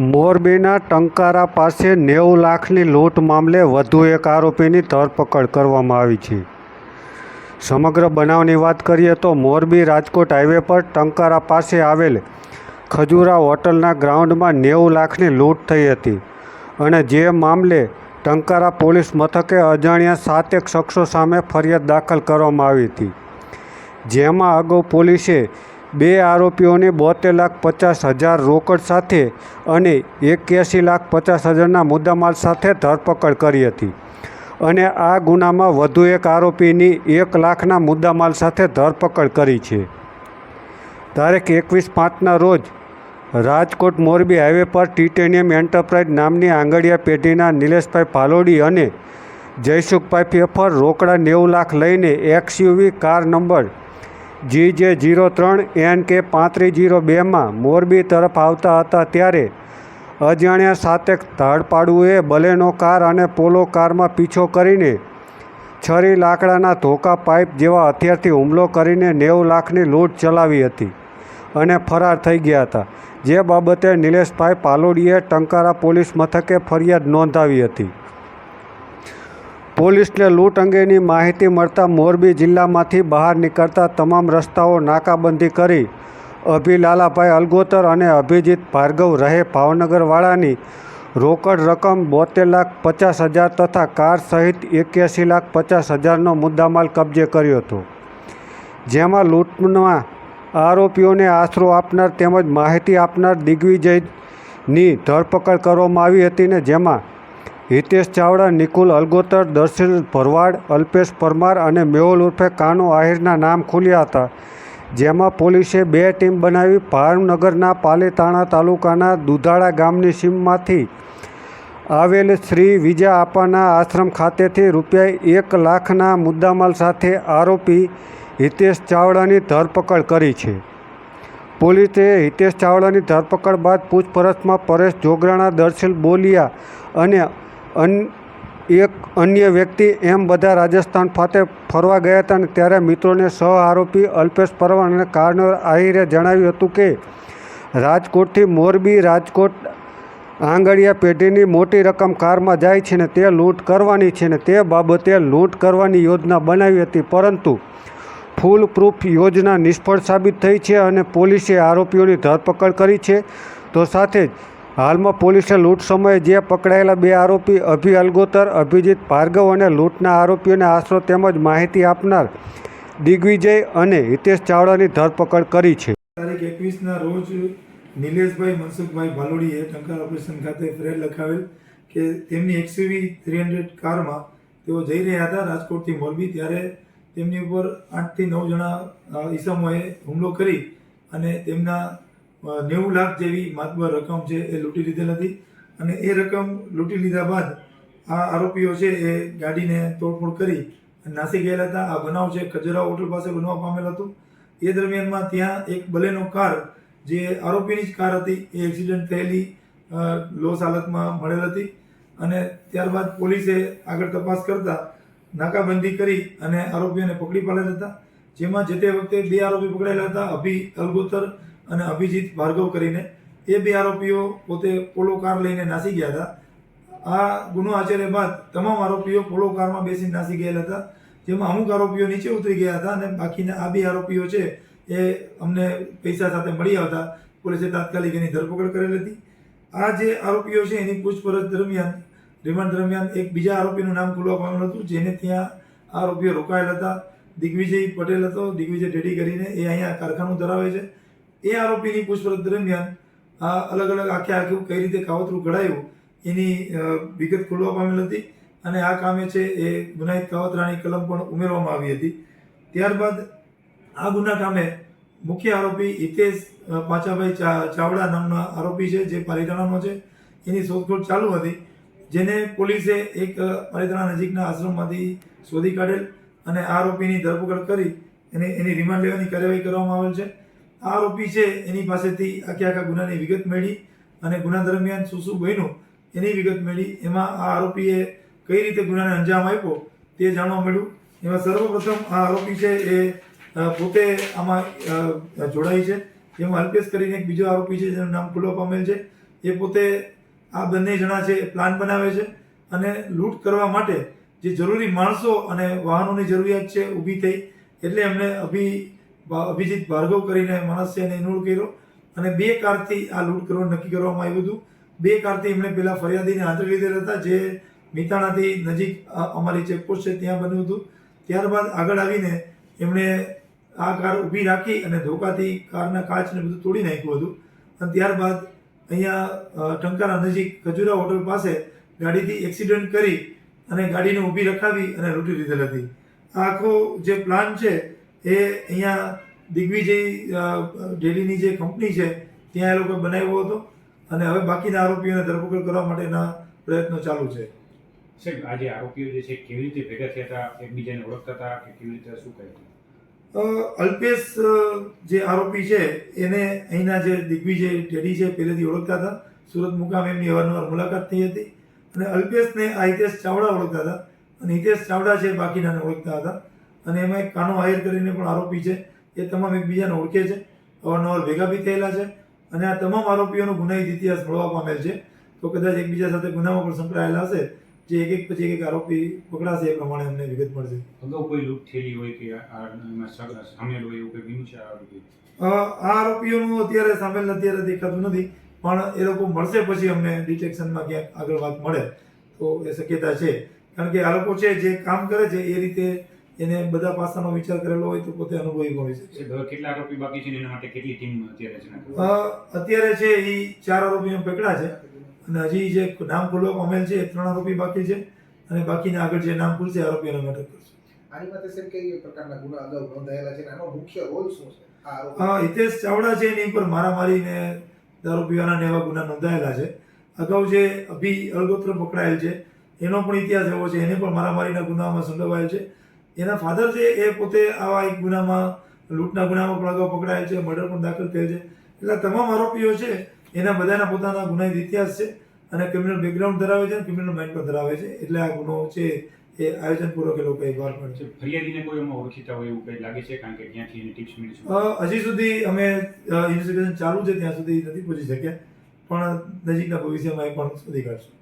મોરબીના ટંકારા પાસે નેવું લાખની લૂંટ મામલે વધુ એક આરોપીની ધરપકડ કરવામાં આવી છે. સમગ્ર બનાવની વાત કરીએ તો મોરબી રાજકોટ હાઈવે પર ટંકારા પાસે આવેલ ખજૂરા હોટલના ગ્રાઉન્ડમાં નેવું લાખની લૂંટ થઈ હતી અને જે મામલે ટંકારા પોલીસ મથકે અજાણ્યા સાતેક શખ્સો સામે ફરિયાદ દાખલ કરવામાં આવી હતી. જેમાં અગાઉ પોલીસે બે આરોપીઓને બોતેર લાખ પચાસ હજાર રોકડ સાથે અને એક્યાસી લાખ પચાસ હજારના મુદ્દામાલ સાથે ધરપકડ કરી હતી. અને આ ગુનામાં વધુ એક આરોપીની એક લાખના મુદ્દામાલ સાથે ધરપકડ કરી છે. તારીખ એકવીસ પાંચના રોજ રાજકોટ મોરબી હાઈવે પર ટિટેનિયમ એન્ટરપ્રાઇઝ નામની આંગળિયા પેઢીના નિલેશભાઈ ભાલોડી અને જયસુખભાઈ ફેફર રોકડા નેવું લાખ લઈને એક્સયુવી કાર નંબર જી જે જીરો ત્રણ એન કે પાંત્રીસ જીરો બેમાં મોરબી તરફ આવતા હતા ત્યારે અજાણ્યા સાતેક ધાડપાડુએ બલેનો કાર અને પોલો કારમાં પીછો કરીને છરી લાકડાના ધોકા પાઇપ જેવા હથિયારથી હુમલો કરીને નેવું લાખની લૂંટ ચલાવી હતી અને ફરાર થઈ ગયા હતા. જે બાબતે નિલેશભાઈ પાલોડીએ ટંકારા પોલીસ મથકે ફરિયાદ નોંધાવી હતી. પોલીસને લૂંટ અંગેની માહિતી મળતા મોરબી જિલ્લામાંથી બહાર નીકળતા તમામ રસ્તાઓ નાકાબંધી કરી. અભિલાલાભાઈ અલગોતર અને અભિજીત ભાર્ગવ રહે ભાવનગરવાળાની રોકડ રકમ બોતેર લાખ પચાસ હજાર તથા કાર સહિત એક્યાસી લાખ પચાસ હજારનો મુદ્દામાલ કબજે કર્યો હતો. જેમાં લૂંટમાં આરોપીઓને આશરો આપનાર તેમજ માહિતી આપનાર દિગ્વિજયની ધરપકડ કરવામાં આવી હતી ને જેમાં હિતેશ ચાવડા, નિકુલ અલગોતર દર્શિલ ભરવાડ, અલ્પેશ પરમાર અને મેહુલ ઉર્ફે કાનો આહિરના નામ ખુલ્યા હતા. જેમાં પોલીસે બે ટીમ બનાવી ભાવનગરના પાલીતાણા તાલુકાના દુધાળા ગામની સીમમાંથી આવેલ શ્રી વિજય આપાના આશ્રમ ખાતેથી રૂપિયા એક લાખના મુદ્દામાલ સાથે આરોપી હિતેશ ચાવડાની ધરપકડ કરી છે. પોલીસે હિતેશ ચાવડાની ધરપકડ બાદ પૂછપરછમાં પરેશ જોગરાણા દર્શિલ બોલિયા અને અન, એક અન્ય વ્યક્તિ એમ બધા રાજસ્થાન ખાતે ફરવા ગયા હતા અને ત્યારે મિત્રોને સહ આરોપી અલ્પેશ પરવાર અને કાર્નર આહિરે જણાવ્યું હતું કે, રાજકોટથી મોરબી રાજકોટ આંગળીયા પેઢીની મોટી રકમ કારમાં જાય છે ને તે લૂંટ કરવાની છે ને તે બાબતે લૂંટ કરવાની યોજના બનાવી હતી. પરંતુ ફૂલ પ્રૂફ યોજના નિષ્ફળ સાબિત થઈ છે અને પોલીસે આરોપીઓની ધરપકડ કરી છે. તો સાથે જ હાલમાં પોલીસે લૂંટ સમયે જે પકડાયેલા બે આરોપી અભિ અલગોતર, અભિજીત ભાર્ગવ અને લૂંટના આરોપીઓને આશરો તેમજ માહિતી આપનાર દિગ્વિજય અને હિતેશ ચાવડાની ધરપકડ કરી છે. તારીખ એકવીસના રોજ નિલેશભાઈ મનસુખભાઈ ભાલોડીએ ટંકાર ઓપરેશન ખાતે ફરિયાદ લખાવેલ કે તેમની એક્સયુવી થ્રી હંડ્રેડ કારમાં તેઓ જઈ રહ્યા હતા રાજકોટથી મોરબી. ત્યારે તેમની ઉપર આઠથી નવ જણા ઈસમોએ હુમલો કરી અને તેમના નેવું લાખ જેવી માતબર રકમ છે એ લૂંટી લીધેલ હતી. અને એ રકમ લૂંટી લીધા બાદ આ આરોપીઓ છે એ ગાડીને તોડફોડ કરી નાસી ગયેલા હતા. આ બનાવ છે ખજરા હોટલ પાસે બનવા પામેલ હતું. એ દરમિયાનમાં ત્યાં એક બલેનો કાર જે આરોપીની જ કાર હતી, એ એક્સિડન્ટ થયેલી લોસ હાલતમાં મળેલ હતી. અને ત્યારબાદ પોલીસે આગળ તપાસ કરતા નાકાબંધી કરી અને આરોપીઓને પકડી પાડેલા હતા. જેમાં જે તે વખતે બે આરોપી પકડાયેલા હતા, અભી અલગોતર અને અભિજીત ભાર્ગવ કરીને એ બે આરોપીઓ પોતે પોલો કાર લઈને નાસી ગયા હતા. આ ગુનો આચર્યા બાદ તમામ આરોપીઓ પોલો કારમાં બેસીને નાસી ગયેલા હતા. જેમાં અમુક આરોપીઓ નીચે ઉતરી ગયા હતા અને બાકીના આ બે આરોપીઓ છે એ અમને પૈસા સાથે મળી આવતા પોલીસે તાત્કાલિક એની ધરપકડ કરેલી હતી. આ જે આરોપીઓ છે એની પૂછપરછ દરમિયાન, રિમાન્ડ દરમિયાન એક બીજા આરોપીનું નામ ખુલવા પામેલું હતું, જેને ત્યાં આરોપીઓ રોકાયેલા હતા. દિગ્વિજય પટેલ હતો. દિગ્વિજય ઢેડી કરીને એ અહીંયા કારખાનું ધરાવે છે. એ આરોપીની પૂછપરછ દરમિયાન આ અલગ અલગ આખે આખું કઈ રીતે કાવતરું ઘડાયું એની વિગત ખુલવા પામેલ હતી અને આ કામે છે એ ગુનાહિત કાવતરાની કલમ પણ ઉમેરવામાં આવી હતી. ત્યારબાદ આ ગુના કામે મુખ્ય આરોપી હિતેશ પાછાભાઈ ચાવડા નામના આરોપી છે જે પાલીતાણાનો છે. એની શોધખોળ ચાલુ હતી, જેને પોલીસે એક પાલિતાણા નજીકના આશ્રમમાંથી શોધી કાઢેલ અને આરોપીની ધરપકડ કરી એને એની રિમાન્ડ લેવાની કાર્યવાહી કરવામાં આવેલ છે. આરોપી છે, એની પાસેથી આખે આખા ગુનાની વિગત મેળવી અને ગુના દરમિયાન શું શું બન્યું એની વિગત મેળવી. એમાં આ આરોપીએ કઈ રીતે ગુનાને અંજામ આપ્યો તે જાણવા મળ્યું. એમાં સર્વપ્રથમ આ આરોપી છે એ પોતે આમાં જોડાય છે. જેમાં અલ્પેશ કરીને એક બીજો આરોપી છે, જેનું નામ ખુલ્લો પામેલ છે. એ પોતે આ બંને જણા છે પ્લાન બનાવે છે અને લૂંટ કરવા માટે જે જરૂરી માણસો અને વાહનોની જરૂરિયાત છે ઊભી થઈ, એટલે એમણે અભિ અભિજીત ભાર્ગવ કરીને માણસ એને ઇન્વોલ્વ કર્યો અને બે કારથી આ લૂંટ કરવાનું નક્કી કરવામાં આવ્યું હતું. બે કારથી એમણે પેલા ફરિયાદીને હાજરી લીધેલ હતા, જે મિતાણાથી નજીક અમારી ચેકપોસ્ટ છે, ત્યાં બન્યું હતું. ત્યારબાદ આગળ આવીને એમણે આ કાર ઊભી રાખી અને ધોકાથી કારના કાચને બધું તોડી નાખ્યું હતું. અને ત્યારબાદ અહીંયા ટંકારા નજીક ખજુરા હોટલ પાસે ગાડીથી એક્સિડન્ટ કરી અને ગાડીને ઊભી રખાવી અને લૂંટી લીધેલ હતી. આખો જે પ્લાન છે એ અહીંયા દિગ્વિજય અ, ડેરીની જે કંપની છે ત્યાં એ લોકોએ બનાવ્યો હતો. અને હવે બાકીના આરોપીઓને ધરપકડ કરવા માટેના પ્રયત્નો ચાલુ છે. સાહેબ આ જે આરોપીઓ જે છે કેવી રીતે ભેગા થયા હતા એકબીજાને ઓળખતા હતા કે કેવી રીતે શું કહે અ, અલ્પેશ જે આરોપી છે એને અહીંના જે દિગ્વિજય ડેડી છે પહેલેથી ઓળખતા હતા. સુરત મુકામ એમની અવારનવાર મુલાકાત થઈ હતી. અને અલ્પેશને આ હિતેશ ચાવડા ઓળખતા હતા. અને હિતેશ ચાવડા છે બાકીનાને ઓળખતા હતા. અને એમાં એક કાનો આયર કરીને પણ આરોપી છે. એ તમામ એકબીજાને ઓળખે છે. અવારનવાર ભેગા બી થયેલા છે. અને આ તમામ આરોપીઓનો ગુનાહિત ઇતિહાસ મળવા પામેલ છે. તો કદાચ એકબીજા સાથે ગુનામાં પણ સંકળાયેલા હશે જે એક એક પછી એક એક આરોપી પકડાશે એ પ્રમાણે અમને વિગત મળશે. અગાઉ કોઈ લૂંટ થયેલી હોય કે સામેલ હોય એવું કંઈ આરોપી આ આરોપીઓનું અત્યારે સામેલ અત્યારે દેખાતું નથી. પણ એ લોકો મળશે પછી અમને ડિટેક્શનમાં ક્યાંક આગળ વાત મળે તો એ શક્યતા છે. કારણ કે આ લોકો છે જે કામ કરે છે એ રીતે એને બધા પાસાનો વિચાર કરેલો હોય તો પોતે અનુભવી હોય શકે. કેટલા આરોપી બાકી છે એના માટે કેટલી ટીમ અત્યારે રચના અત્યારે છે એ ચાર આરોપીઓ પકડા છે અને હજી જે નામ ખુલવા પામેલ છે એ ત્રણ આરોપી બાકી છે અને બાકીના આગળ જે નામ ખુલશે આરોપીઓને અટક કરશું. આની માટે સર કઈ પ્રકારના ગુના અગાઉ નોંધાયેલા છે આનો મુખ્ય રોલ શું છે? હા હિતેશ ચાવડા છે એની ઉપર મારામારીને દારૂ પીવાના ને એવા ગુના નોંધાયેલા છે. અગાઉ જે અભી અલગોત્ર પકડાયેલ છે એનો પણ ઇતિહાસ એવો છે એને પણ મારામારીના ગુનામાં સંડોવાયેલ છે. એના ફાધર છે એ પોતે આવા એક ગુનામાં લૂંટના ગુનામાં પણ અગાઉ પકડાયેલ છે મર્ડર પણ દાખલ થયેલ છે. એટલે તમામ આરોપીઓ છે એના બધાના પોતાના ગુનાહિત ઇતિહાસ છે અને ક્રિમિનલ બેકગ્રાઉન્ડ ધરાવે છે અને ક્રિમિનલ માઇન્ડ પણ ધરાવે છે. એટલે આ ગુનો છે એ આયોજનપૂર્વક એ લોકોએ બહાર પાડ્યો છે ફરિયાદીને કોઈ એમાં ઓળખીતા હોય એવું કંઈ લાગે છે? કારણ કે ક્યાંથી એની ટિપ્સ મળી છે. હજી સુધી અમે ઇન્વેસ્ટિગેશન ચાલુ છે ત્યાં સુધી નથી પહોંચી શક્યા. પણ નજીકના ભવિષ્યમાં એ પણ શોધી કાઢશું.